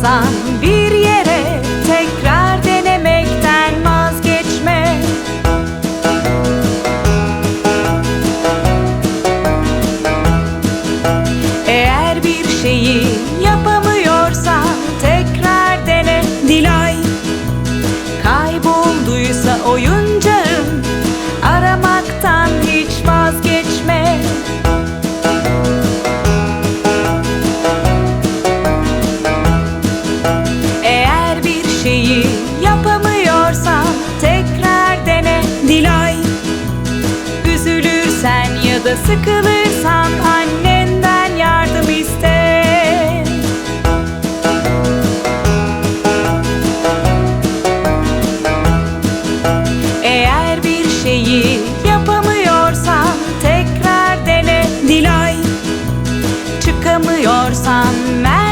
Moçambique da sıkılırsan annenden yardım iste. Eğer bir şeyi yapamıyorsan tekrar dene Dilay Çıkamıyorsan mer